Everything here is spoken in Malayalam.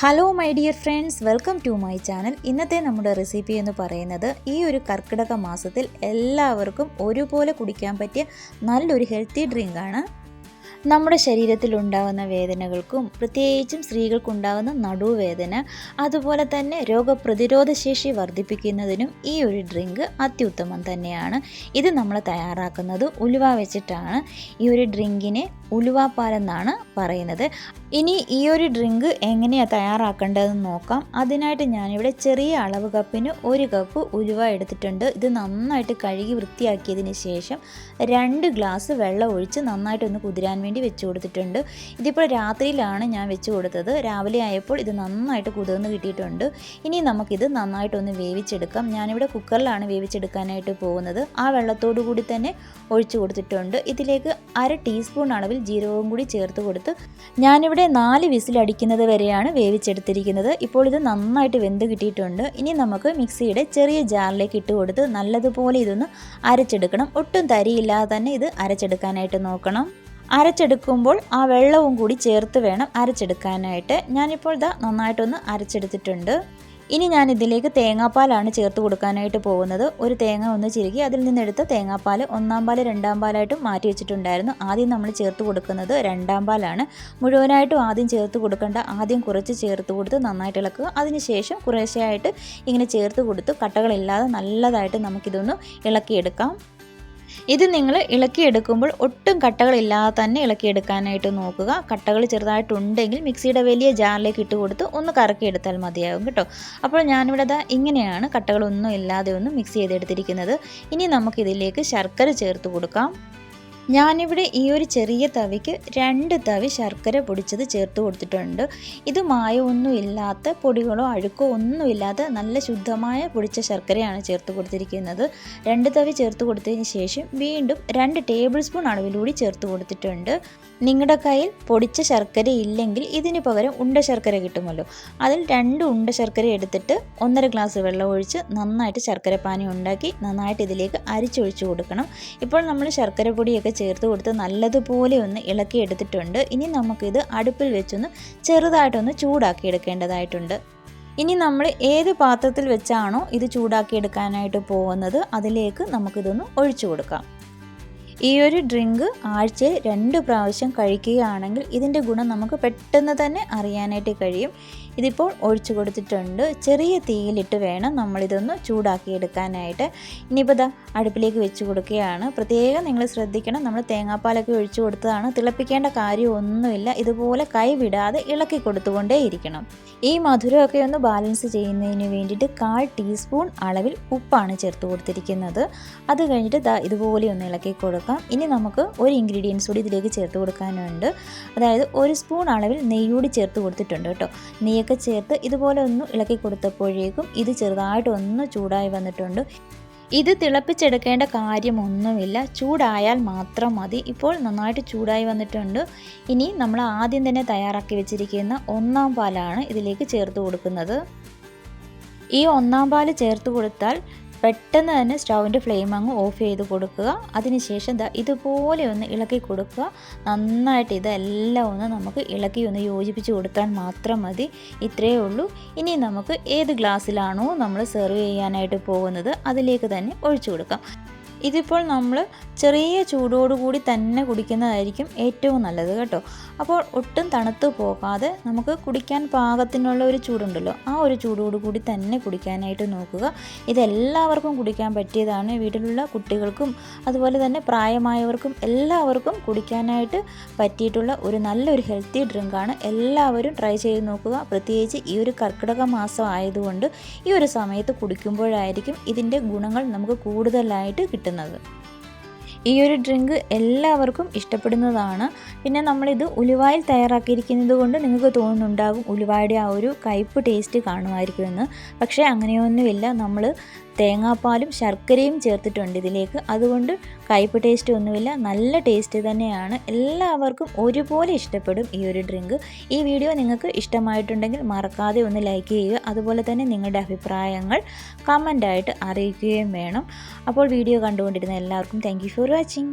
Hello my dear friends welcome to my channel ഇന്നത്തെ നമ്മുടെ റെസിപ്പി എന്ന് പറയുന്നത് ഈ ഒരു കർക്കിടക മാസത്തിൽ എല്ലാവർക്കും ഒരുപോലെ കുടിക്കാൻ പറ്റിയ നല്ലൊരു ഹെൽത്തി ഡ്രിങ്കാണ് നമ്മുടെ ശരീരത്തിൽ ഉണ്ടാകുന്ന വേദനകൾക്കും പ്രത്യേകിച്ചും സ്ത്രീകൾക്കുണ്ടാകുന്ന നടുവേദന അതുപോലെ തന്നെ രോഗപ്രതിരോധ ശേഷി വർദ്ധിപ്പിക്കുന്നതിനും ഈ ഒരു ഡ്രിങ്ക് അത്യുത്തമം തന്നെയാണ്. ഇത് നമ്മൾ തയ്യാറാക്കുന്നത് ഉലുവ വെച്ചിട്ടാണ്. ഈ ഒരു ഡ്രിങ്കിനെ ഉലുവാപ്പാലെന്നാണ് പറയുന്നത്. ഇനി ഈ ഒരു ഡ്രിങ്ക് എങ്ങനെയാണ് തയ്യാറാക്കേണ്ടതെന്ന് നോക്കാം. അതിനായിട്ട് ഞാനിവിടെ ചെറിയ അളവ് കപ്പിന് ഒരു കപ്പ് ഉലുവ എടുത്തിട്ടുണ്ട്. ഇത് നന്നായിട്ട് കഴുകി വൃത്തിയാക്കിയതിന് ശേഷം രണ്ട് ഗ്ലാസ് വെള്ളം ഒഴിച്ച് നന്നായിട്ടൊന്ന് കുതിരാൻ വെച്ച് കൊടുത്തിട്ടുണ്ട്. ഇതിപ്പോൾ രാത്രിയിലാണ് ഞാൻ വെച്ച് കൊടുത്തത്. രാവിലെ ആയപ്പോൾ ഇത് നന്നായിട്ട് കുതിർന്ന് കിട്ടിയിട്ടുണ്ട്. ഇനി നമുക്കിത് നന്നായിട്ടൊന്ന് വേവിച്ചെടുക്കാം. ഞാനിവിടെ കുക്കറിലാണ് വേവിച്ചെടുക്കാനായിട്ട് പോകുന്നത്. ആ വെള്ളത്തോടു കൂടി തന്നെ ഒഴിച്ചു കൊടുത്തിട്ടുണ്ട്. ഇതിലേക്ക് അര ടീസ്പൂൺ അളവിൽ ജീരകവും കൂടി ചേർത്ത് കൊടുത്ത് ഞാനിവിടെ നാല് വിസിലടിക്കുന്നത് വരെയാണ് വേവിച്ചെടുത്തിരിക്കുന്നത്. ഇപ്പോൾ ഇത് നന്നായിട്ട് വെന്ത് കിട്ടിയിട്ടുണ്ട്. ഇനി നമുക്ക് മിക്സിയുടെ ചെറിയ ജാറിലേക്ക് ഇട്ട് കൊടുത്ത് നല്ലതുപോലെ ഇതൊന്ന് അരച്ചെടുക്കണം. ഒട്ടും തരിയില്ലാതെ തന്നെ ഇത് അരച്ചെടുക്കാനായിട്ട് നോക്കണം. അരച്ചെടുക്കുമ്പോൾ ആ വെള്ളവും കൂടി ചേർത്ത് വേണം അരച്ചെടുക്കാനായിട്ട്. ഞാനിപ്പോൾ ഇതാ നന്നായിട്ടൊന്ന് അരച്ചെടുത്തിട്ടുണ്ട്. ഇനി ഞാൻ ഇതിലേക്ക് തേങ്ങാപ്പാലാണ് ചേർത്ത് കൊടുക്കാനായിട്ട് പോകുന്നത്. ഒരു തേങ്ങ ഒന്ന് ചിരുകി അതിൽ നിന്നെടുത്ത് തേങ്ങാപ്പാൽ ഒന്നാം പാൽ രണ്ടാം പാലായിട്ടും മാറ്റി വെച്ചിട്ടുണ്ടായിരുന്നു. ആദ്യം നമ്മൾ ചേർത്ത് കൊടുക്കുന്നത് രണ്ടാം പാലാണ്. മുഴുവനായിട്ടും ആദ്യം ചേർത്ത് കൊടുക്കേണ്ട. ആദ്യം കുറച്ച് ചേർത്ത് കൊടുത്ത് നന്നായിട്ട് ഇളക്കുക. അതിനുശേഷം കുറേശ്ശെയായിട്ട് ഇങ്ങനെ ചേർത്ത് കൊടുത്ത് കട്ടകളില്ലാതെ നല്ലതായിട്ട് നമുക്കിതൊന്ന് ഇളക്കിയെടുക്കാം. ഇത് നിങ്ങൾ ഇളക്കിയെടുക്കുമ്പോൾ ഒട്ടും കട്ടകളില്ലാതെ തന്നെ ഇളക്കിയെടുക്കാനായിട്ട് നോക്കുക. കട്ടകൾ ചെറുതായിട്ടുണ്ടെങ്കിൽ മിക്സിയുടെ വലിയ ജാറിലേക്ക് ഇട്ട് കൊടുത്ത് ഒന്ന് കറക്കിയെടുത്താൽ മതിയാകും കേട്ടോ. അപ്പോൾ ഞാനിവിടെ ദാ ഇങ്ങനെയാണ് കട്ടകളൊന്നും ഇല്ലാതെ ഒന്ന് മിക്സ് ചെയ്തെടുത്തിരിക്കുന്നത്. ഇനി നമുക്കിതിലേക്ക് ശർക്കര ചേർത്ത് കൊടുക്കാം. ഞാനിവിടെ ഈ ഒരു ചെറിയ തവിക്ക് രണ്ട് തവി ശർക്കര പൊടിച്ചത് ചേർത്ത് കൊടുത്തിട്ടുണ്ട്. ഇത് മായമൊന്നും ഇല്ലാത്ത പൊടികളോ അഴുക്കോ ഒന്നും ഒന്നുമില്ലാത്ത നല്ല ശുദ്ധമായ പൊടിച്ച ശർക്കരയാണ് ചേർത്ത് കൊടുത്തിരിക്കുന്നത്. രണ്ട് തവി ചേർത്ത് കൊടുത്തതിന് ശേഷം വീണ്ടും രണ്ട് ടേബിൾ സ്പൂൺ അളവിലൂടി ചേർത്ത് കൊടുത്തിട്ടുണ്ട്. നിങ്ങളുടെ കയ്യിൽ പൊടിച്ച ശർക്കര ഇല്ലെങ്കിൽ ഇതിന് പകരം ഉണ്ട ശർക്കര കിട്ടുമല്ലോ. അതിൽ രണ്ട് ഉണ്ട ശർക്കര എടുത്തിട്ട് ഒന്നര ഗ്ലാസ് വെള്ളം ഒഴിച്ച് നന്നായിട്ട് ശർക്കര പാനി ഉണ്ടാക്കി നന്നായിട്ട് ഇതിലേക്ക് അരിച്ചൊഴിച്ചു കൊടുക്കണം. ഇപ്പോൾ നമ്മൾ ശർക്കര പൊടിയൊക്കെ ചേർത്ത് കൊടുത്ത് നല്ലതുപോലെ ഒന്ന് ഇളക്കി എടുത്തിട്ടുണ്ട്. ഇനി നമുക്കിത് അടുപ്പിൽ വെച്ചൊന്ന് ചെറുതായിട്ടൊന്ന് ചൂടാക്കി എടുക്കേണ്ടതായിട്ടുണ്ട്. ഇനി നമ്മൾ ഏത് പാത്രത്തിൽ വെച്ചാണോ ഇത് ചൂടാക്കി എടുക്കാനായിട്ട് പോകുന്നത് അതിലേക്ക് നമുക്കിതൊന്ന് ഒഴിച്ചു കൊടുക്കാം. ഈ ഒരു ഡ്രിങ്ക് ആഴ്ചയിൽ രണ്ട് പ്രാവശ്യം കഴിക്കുകയാണെങ്കിൽ ഇതിന്റെ ഗുണം നമുക്ക് പെട്ടെന്ന് തന്നെ അറിയാനായിട്ട് കഴിയും. ഇതിപ്പോൾ ഒഴിച്ചു കൊടുത്തിട്ടുണ്ട്. ചെറിയ തീയിലിട്ട് വേണം നമ്മളിതൊന്ന് ചൂടാക്കിയെടുക്കാനായിട്ട്. ഇനിയിപ്പോൾ ഇതാ അടുപ്പിലേക്ക് വെച്ച് കൊടുക്കുകയാണ്. പ്രത്യേകം നിങ്ങൾ ശ്രദ്ധിക്കണം. നമ്മൾ തേങ്ങാപ്പാലൊക്കെ ഒഴിച്ചു കൊടുത്തതാണ്. തിളപ്പിക്കേണ്ട കാര്യമൊന്നുമില്ല. ഇതുപോലെ കൈ വിടാതെ ഇളക്കി കൊടുത്തുകൊണ്ടേ ഇരിക്കണം. ഈ മധുരമൊക്കെ ഒന്ന് ബാലൻസ് ചെയ്യുന്നതിന് വേണ്ടിയിട്ട് കാൽ ടീസ്പൂൺ അളവിൽ ഉപ്പാണ് ചേർത്ത് കൊടുത്തിരിക്കുന്നത്. അത് കഴിഞ്ഞിട്ട് ഇതുപോലെ ഒന്ന് ഇളക്കി കൊടുക്കാം ഇനി നമുക്ക് ഒരു ഇൻഗ്രീഡിയൻസ് കൂടി ഇതിലേക്ക് ചേർത്ത് കൊടുക്കാനുണ്ട്. അതായത് ഒരു സ്പൂൺ അളവിൽ നെയ്യൂടി ചേർത്ത് കൊടുത്തിട്ടുണ്ട് കേട്ടോ. നെയ്യൊക്കെ ചേർത്ത് ഇതുപോലെ ഒന്ന് ഇളക്കി കൊടുത്തപ്പോഴേക്കും ഇത് ചെറുതായിട്ട് ഒന്ന് ചൂടായി വന്നിട്ടുണ്ട്. ഇത് തിളപ്പിച്ചെടുക്കേണ്ട കാര്യമൊന്നുമില്ല. ചൂടായാൽ മാത്രം മതി. ഇപ്പോൾ നന്നായിട്ട് ചൂടായി വന്നിട്ടുണ്ട്. ഇനി നമ്മൾ ആദ്യം തന്നെ തയ്യാറാക്കി വെച്ചിരിക്കുന്ന ഒന്നാം പാലാണ് ഇതിലേക്ക് ചേർത്ത് കൊടുക്കുന്നത്. ഈ ഒന്നാം പാൽ ചേർത്ത് കൊടുത്താൽ പെട്ടെന്ന് തന്നെ സ്റ്റൗവിന്റെ ഫ്ലെയിം അങ്ങ് ഓഫ് ചെയ്ത് കൊടുക്കുക. അതിനുശേഷം ദാ ഇതുപോലെ ഒന്ന് ഇളക്കി കൊടുക്കുക. നന്നായിട്ട് ഇതെല്ലാം ഒന്ന് നമുക്ക് ഇളക്കി ഒന്ന് യോജിപ്പിച്ച് കൊടുത്താൽ മാത്രം മതി. ഇത്രയേ ഉള്ളൂ. ഇനി നമുക്ക് ഏത് ഗ്ലാസ്സിലാണോ നമ്മൾ സെർവ് ചെയ്യാനായിട്ട് പോകുന്നത് അതിലേക്ക് തന്നെ ഒഴിച്ചു കൊടുക്കാം. ഇതിപ്പോൾ നമ്മൾ ചെറിയ ചൂടോടുകൂടി തന്നെ കുടിക്കുന്നതായിരിക്കും ഏറ്റവും നല്ലത് കേട്ടോ. അപ്പോൾ ഒട്ടും തണുത്തു പോകാതെ നമുക്ക് കുടിക്കാൻ പാകത്തിനുള്ള ഒരു ചൂടുണ്ടല്ലോ. ആ ഒരു ചൂടോടുകൂടി തന്നെ കുടിക്കാനായിട്ട് നോക്കുക. ഇതെല്ലാവർക്കും കുടിക്കാൻ പറ്റിയതാണ്. വീട്ടിലുള്ള കുട്ടികൾക്കും അതുപോലെ തന്നെ പ്രായമായവർക്കും എല്ലാവർക്കും കുടിക്കാനായിട്ട് പറ്റിയിട്ടുള്ള ഒരു നല്ലൊരു ഹെൽത്തി ഡ്രിങ്കാണ്. എല്ലാവരും ട്രൈ ചെയ്ത് നോക്കുക. പ്രത്യേകിച്ച് ഈ ഒരു കർക്കിടക മാസം ആയതുകൊണ്ട് ഈ ഒരു സമയത്ത് കുടിക്കുമ്പോഴായിരിക്കും ഇതിന്റെ ഗുണങ്ങൾ നമുക്ക് കൂടുതലായിട്ട് കിട്ടുന്നത്. ഈ ഒരു ഡ്രിങ്ക് എല്ലാവർക്കും ഇഷ്ടപ്പെടുന്നതാണ്. പിന്നെ നമ്മളിത് ഉലുവായിൽ തയ്യാറാക്കിയിരിക്കുന്നത് കൊണ്ട് നിങ്ങൾക്ക് തോന്നുന്നുണ്ടാകും ഉലുവായുടെ ആ ഒരു കയ്പ്പ് ടേസ്റ്റ് കാണുമായിരിക്കുമെന്ന്. പക്ഷേ അങ്ങനെയൊന്നുമില്ല. നമ്മൾ തേങ്ങാപ്പാലും ശർക്കരയും ചേർത്തിട്ടുണ്ട് ഇതിലേക്ക്. അതുകൊണ്ട് കയ്പ് ടേസ്റ്റ് ഒന്നുമില്ല. നല്ല ടേസ്റ്റ് തന്നെയാണ്. എല്ലാവർക്കും ഒരുപോലെ ഇഷ്ടപ്പെടും ഈ ഒരു ഡ്രിങ്ക് ഈ വീഡിയോ നിങ്ങൾക്ക് ഇഷ്ടമായിട്ടുണ്ടെങ്കിൽ മറക്കാതെ ഒന്ന് ലൈക്ക് ചെയ്യുക. അതുപോലെ തന്നെ നിങ്ങളുടെ അഭിപ്രായങ്ങൾ കമന്റായിട്ട് അറിയിക്കുകയും വേണം. അപ്പോൾ വീഡിയോ കണ്ടുകൊണ്ടിരുന്ന എല്ലാവർക്കും താങ്ക് ഫോർ വാച്ചിങ്